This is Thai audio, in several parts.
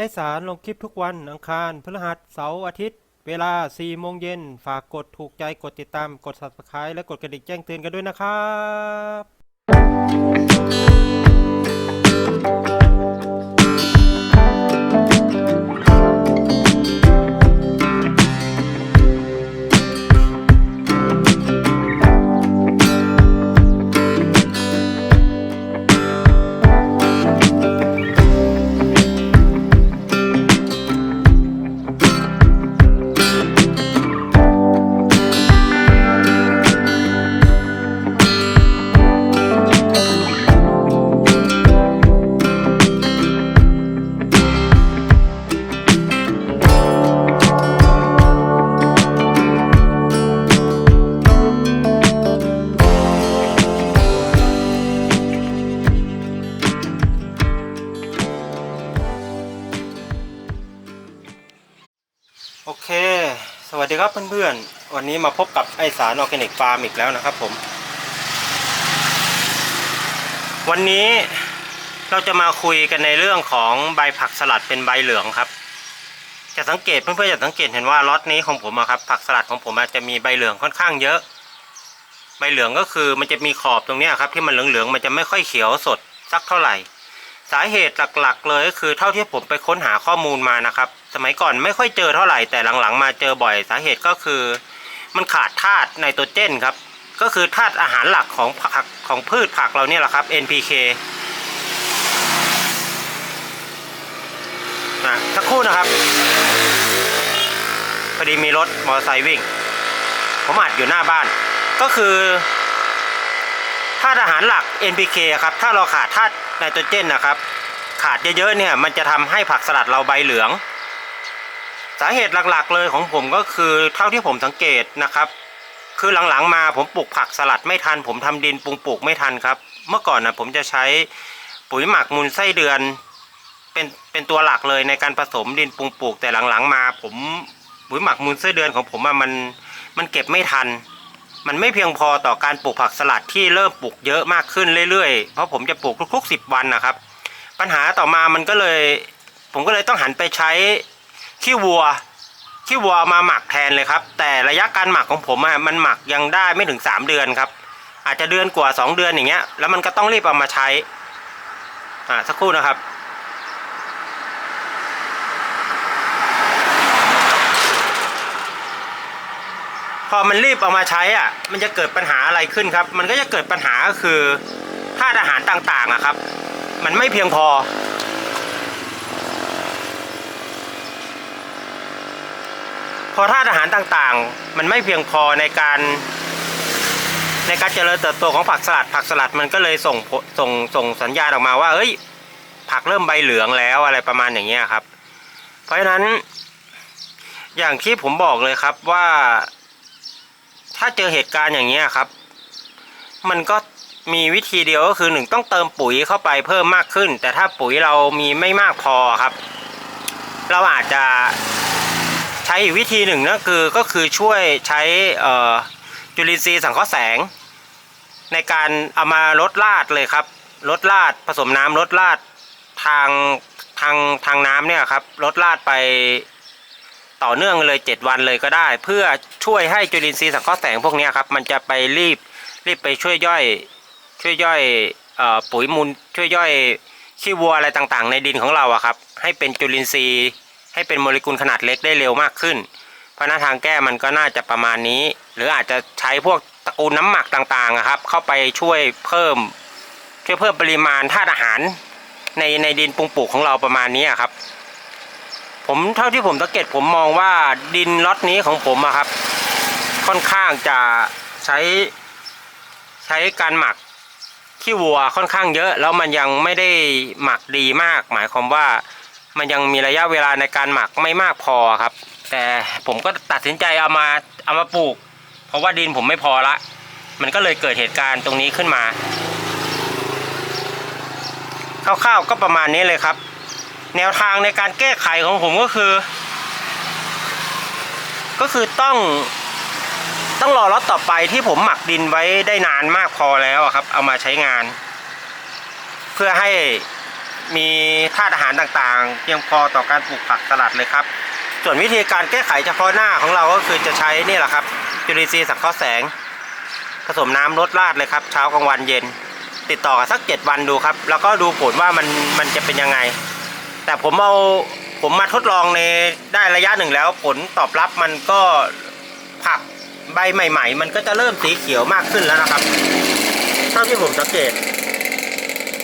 ไอสารลงคลิปทุกวันอังคารพฤหัสเสาร์อาทิตย์ เวลา 4 โมงเย็น ฝากกดถูกใจกดติดตามกด subscribe และกดกระดิ่งแจ้งเตือนกันด้วยนะครับ ดีครับเพื่อนๆ วันนี้มาพบกับไอสารออร์แกนิกฟาร์มอีกแล้วนะครับผม วันนี้เราจะมาคุยกันในเรื่องของใบผักสลัดเป็นใบเหลืองครับ จะสังเกตเพื่อนๆจะสังเกตเห็นว่าล็อตนี้ของผมอะครับผักสลัดของผมอาจจะมีใบเหลืองค่อนข้างเยอะ ใบเหลืองก็คือมันจะมีขอบตรงนี้ครับที่มันเหลืองๆมันจะไม่ค่อยเขียวสดสักเท่าไหร่ สาเหตุหลักๆ เลยก็คือเท่าที่ผมไปค้นหาข้อมูลมานะครับ สมัยก่อนไม่ค่อยเจอเท่าไหร่แต่หลังๆ มาเจอบ่อยสาเหตุก็คือ มันขาดธาตุไนโตรเจนครับ ก็คือธาตุอาหารหลักของผักของพืชผักเราเนี่ยแหละครับ NPK นะสักครู่นะครับพอดีมีรถมอเตอร์ไซค์วิ่ง ผมอัดอยู่หน้าบ้าน ก็คือธาตุอาหารหลัก NPK ครับ ถ้าเราขาดธาตุ ไนโตรเจนนะครับ ขาดเยอะๆเนี่ยมันจะทำให้ผักสลัดเราใบเหลือง สาเหตุหลักๆเลยของผมก็คือเท่าที่ผมสังเกตนะครับ คือหลังๆมาผมปลูกผักสลัดไม่ทัน ผมทำดินปรุงปลูกไม่ทันครับ เมื่อก่อนนะผมจะใช้ปุ๋ยหมักมูลไส้เดือนเป็นเป็นตัวหลักเลยในการผสมดินปรุงปลูกแต่หลังๆมา ผมปุ๋ยหมักมูลไส้เดือนของผมมันมันเก็บไม่ทัน มันไม่เพียงพอต่อการปลูกผักสลัดที่เริ่มปลูกเยอะมากขึ้นเรื่อยๆ เพราะผมจะปลูกทุกๆสิบวันนะครับ ปัญหาต่อมามันก็เลย ผมก็เลยต้องหันไปใช้ขี้วัวขี้วัวมาหมักแทนเลยครับ แต่ระยะการหมักของผมอะมันหมักยังได้ไม่ถึง 3 เดือนครับ อาจจะเดือนกว่า 2 เดือนอย่างเงี้ยแล้วมันก็ต้องรีบเอามาใช้อ่าสักครู่นะครับ พอมันรีบเอามาใช้อะ มันจะเกิดปัญหาอะไรขึ้นครับ มันก็จะเกิดปัญหาก็คือธาตุอาหารต่างๆอะครับ มันไม่เพียงพอ พอธาตุอาหารต่างๆ มันไม่เพียงพอในการ ในการเจริญเติบโตของผักสลัด ผักสลัดมันก็เลยส่งส่งส่งสัญญาณออกมาว่า เอ้ย ผักเริ่มใบเหลืองแล้วอะไรประมาณอย่างเงี้ยครับ เพราะฉะนั้นอย่างที่ผมบอกเลยครับว่า ถ้าเจอเหตุการณ์อย่างเงี้ยครับ มันก็มีวิธีเดียวก็คือหนึ่งต้องเติมปุ๋ยเข้าไปเพิ่มมากขึ้น แต่ถ้าปุ๋ยเรามีไม่มากพอครับ เราอาจจะใช้อีกวิธีหนึ่งนั่นคือก็คือช่วยใช้จุลินทรีย์สังเคราะห์แสง ในการเอามาลดลาดเลยครับลดลาดผสมน้ำลดลาดทางทางทางน้ำเนี่ยครับลดลาดไป ต่อเนื่องเลย 7 วันเลยก็ได้ เพื่อช่วยให้จุลินทรีย์สังเคราะห์แสงพวกนี้ครับมันจะไปรีบรีบไปช่วยย่อยช่วยย่อยออปุ๋ยมูลช่วยย่อยขี้วัวอะไรต่างๆ ในดินของเราอะครับ ให้เป็นจุลินทรีย์ให้เป็นโมเลกุลขนาดเล็กได้เร็วมากขึ้น เพราะหน้าทางแก้มันก็น่าจะประมาณนี้ หรืออาจจะใช้พวกตระกูลน้ำหมักต่างๆครับ เข้าไปช่วยเพิ่ม ช่วยเพิ่มปริมาณธาตุอาหารในในดินปรุงปลูกของเราประมาณนี้ครับ ผมเท่าที่ผมสังเกตผมมองว่าดินล็อตนี้ของผมอะครับ ค่อนข้างจะใช้ใช้การหมักขี้วัวค่อนข้างเยอะ แล้วมันยังไม่ได้หมักดีมาก หมายความว่ามันยังมีระยะเวลาในการหมักไม่มากพอครับ แต่ผมก็ตัดสินใจเอามาเอามาปลูก เพราะว่าดินผมไม่พอละ มันก็เลยเกิดเหตุการณ์ตรงนี้ขึ้นมาคร่าวๆก็ประมาณนี้เลยครับ แนวทางในการแก้ไขของผมก็คือ ก็คือต้องต้องรอรถต่อไปที่ผมหมักดินไว้ได้นานมากพอแล้วครับ เอามาใช้งาน เพื่อให้มีธาตุอาหารต่างๆเพียงพอต่อการปลูกผักสลัดเลยครับ ส่วนวิธีการแก้ไขเฉพาะหน้าของเราก็คือจะใช้นี่แหละครับ จุลินทรีย์สังเคราะห์แสง ผสมน้ำลดราดเลยครับ เช้ากลางวันเย็น ติดต่อกันสักเจ็ดวันดูครับ แล้วก็ดูผลว่ามันมันจะเป็นยังไง แต่ผมเอาผมมาทดลองในได้ระยะหนึ่งแล้ว ผลตอบรับมันก็ผักใบใหม่ ๆ มันก็จะเริ่มสีเขียวมากขึ้นแล้วนะครับเท่าที่ผมสังเกต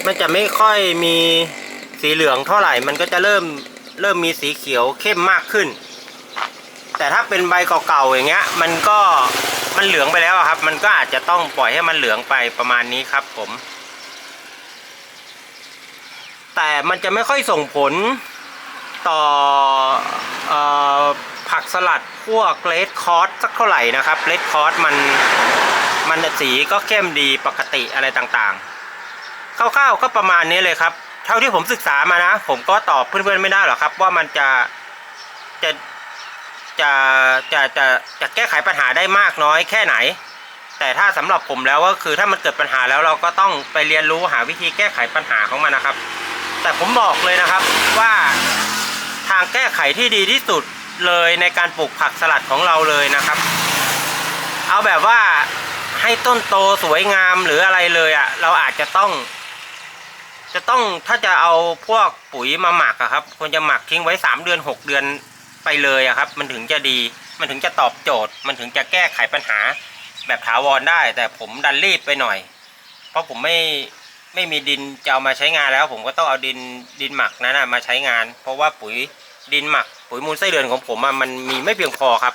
มันจะไม่ค่อยมีสีเหลืองเท่าไหร่ มันก็จะเริ่มเริ่มมีสีเขียวเข้มมากขึ้น แต่ถ้าเป็นใบเก่าๆอย่างเงี้ย มันก็มันเหลืองไปแล้วครับ มันก็อาจจะต้องปล่อยให้มันเหลืองไปประมาณนี้ครับ ผม แต่มันจะไม่ค่อยส่งผลต่ออผักสลัดพวกเลดคอร์สสักเท่าไหร่นะครับเลดคอร์สมันมันสีก็เข้มดีปกติอะไรต่างๆคร่าวๆก็ประมาณนี้เลยครับ เท่าที่ผมศึกษามานะ ผมก็ตอบเพื่อนๆไม่ได้หรอกครับ ว่ามันจะจะจะจะจะจะแก้ไขปัญหาได้มากน้อยแค่ไหน แต่ถ้าสำหรับผมแล้วก็คือถ้ามันเกิดปัญหาแล้วเราก็ต้องไปเรียนรู้หาวิธีแก้ไขปัญหาของมันนะครับ แต่ผมบอกเลยนะครับว่าทางแก้ไขที่ดีที่สุดเลยในการปลูกผักสลัดของเราเลยนะครับ เอาแบบว่าให้ต้นโตสวยงามหรืออะไรเลยอะ่ะ เราอาจจะต้อง จะต้องถ้าจะเอาพวกปุ๋ยมาหมักอะครับควรจะหมักทิ้งไว้สามเดือนหกเดือนไปเลยอะครับ มันถึงจะดีมันถึงจะตอบโจทย์ มันถึงจะแก้ไขปัญหาแบบถาวรได้ แต่ผมดันรีบไปหน่อย เพราะผมไม่ ไม่มีดินจะเอามาใช้งานแล้ว ผมก็ต้องเอาดินดินหมักนั้นนะมาใช้งาน เพราะว่าปุ๋ยดินหมัก ปุ๋ยมูลไส้เดือนของผมมันมีไม่เพียงพอครับ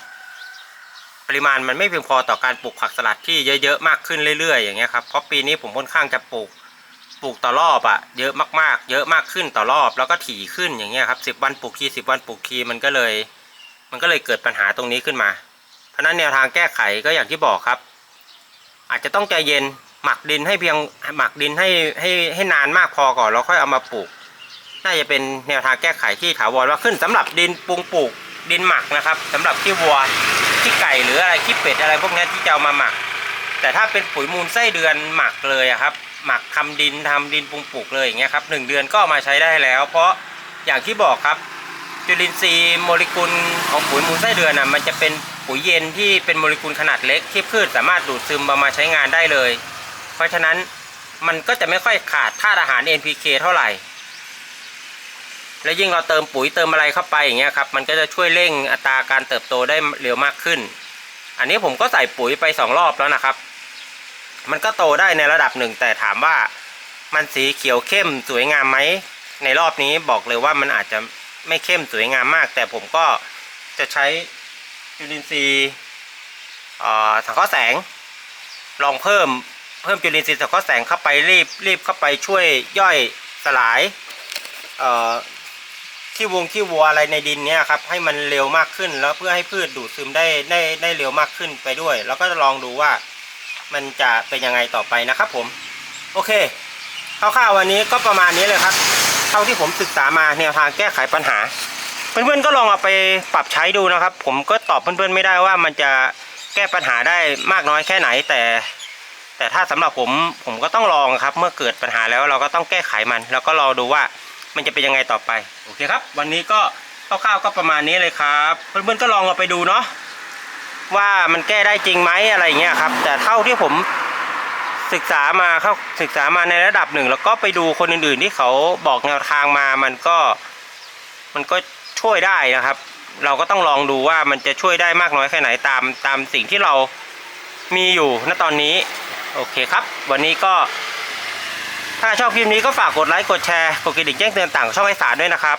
ปริมาณมันไม่เพียงพอต่อการปลูกผักสลัดที่เยอะๆมากขึ้นเรื่อยๆอย่างเงี้ยครับเพราะปีนี้ผมค่อนข้างจะปลูกปลูกต่อรอบอะเยอะมากๆ เยอะมากขึ้นต่อรอบ แล้วก็ถี่ขึ้นอย่างเงี้ยครับสิบวันปลูกทีสิบวันปลูกทีมันก็เลย มันก็เลยเกิดปัญหาตรงนี้ขึ้นมา เพราะนั้นแนวทางแก้ไขก็อย่างที่บอกครับ อาจจะต้องใจเย็น หมักดินให้เพียงหมักดินให้ให้ให้นานมากพอก่อนแล้วค่อยเอามาปลูก น่าจะเป็นแนวทางแก้ไขที่ถาวรว่าขึ้นสำหรับดินปรุงปลูกดินหมักนะครับสำหรับขี้วัวขี้ไก่หรืออะไรขี้เป็ดอะไรพวกนี้ที่จะเอามาหมัก แต่ถ้าเป็นปุ๋ยมูลไส้เดือนหมักเลยครับ หมักทำดินทำดินปรุงปลูกเลยอย่างเงี้ยครับหนึ่งเดือนก็ามาใช้ได้แล้ว เพราะอย่างที่บอกครับจุลินทรีย์โมเลกุลของปุ๋ยมูลไส้เดือนน่ะมันจะเป็นปุ๋ยเย็นที่เป็นโมเลกุลขนาดเล็กที่พืชสามารถดูดซึมเอามาใช้งานได้เลย ราะฉะนั้นมันก็จะไม่ค่อยขาดธาตุอาหาร NPK เท่าไหร่ และยิ่งเราเติมปุ๋ยเติมอะไรเข้าไปอย่างเงี้ยครับ มันก็จะช่วยเร่งอัตราการเติบโตได้เร็วมากขึ้น อันนี้ผมก็ใส่ปุ๋ยไปสองรอบแล้วนะครับ มันก็โตได้ในระดับหนึ่ง แต่ถามว่ามันสีเขียวเข้มสวยงามไหม ในรอบนี้บอกเลยว่ามันอาจจะไม่เข้มสวยงามมาก แต่ผมก็จะใช้จุลินทรีย์สังเคราะห์แสงลองเพิ่ม เพิ่มจุลินทรีย์สังเคราะห์แสงเข้าไปรีบรีบเข้าไปช่วยย่อยสลายเอ่อขี้วงขี้วัวอะไรในดินเนี่ยครับให้มันเร็วมากขึ้นแล้วเพื่อให้พืชดูดซึมได้ได้ได้เร็วมากขึ้นไปด้วย แล้วก็ลองดูว่ามันจะเป็นยังไงต่อไปนะครับผม โอเคคร่าวๆวันนี้ก็ประมาณนี้เลยครับ เท่าที่ผมศึกษามาแนวทางแก้ไขปัญหา เพื่อนๆก็ลองเอาไปปรับใช้ดูนะครับ ผมก็ตอบเพื่อนๆไม่ได้ว่ามันจะแก้ปัญหาได้มากน้อยแค่ไหนแต่ แต่ถ้าสำหรับผมผมก็ต้องลองครับ เมื่อเกิดปัญหาแล้วเราก็ต้องแก้ไขมัน แล้วก็รอดูว่ามันจะเป็นยังไงต่อไปโอเคครับ วันนี้ก็คร่าวๆก็ประมาณนี้เลยครับเพื่อนๆก็ลองเอาไปดูเนาะว่ามันแก้ได้จริงไหมอะไรอย่างเงี้ยครับ แต่เท่าที่ผมศึกษามาเข้าศึกษามาในระดับหนึ่ง แล้วก็ไปดูคนอื่นๆที่เขาบอกแนวทางมามันก็มันก็ช่วยได้นะครับ เราก็ต้องลองดูว่ามันจะช่วยได้มากน้อยแค่ไหนตามตามสิ่งที่เรามีอยู่ณตอนนี้ โอเคครับ วันนี้ก็ ถ้าชอบคลิปนี้ก็ฝากกดไลค์กดแชร์กดกระดิ่งแจ้งเตือนต่างช่องไอสารด้วยนะครับ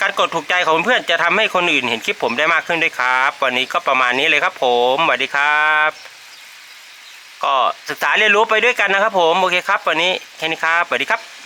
การกดถูกใจของเพื่อนจะทำให้คนอื่นเห็นคลิปผมได้มากขึ้นด้วยครับ วันนี้ก็ประมาณนี้เลยครับ ผมสวัสดีครับ ก็ศึกษาเรียนรู้ไปด้วยกันนะครับ ผมโอเคครับ วันนี้แค่นี้ครับสวัสดีครับ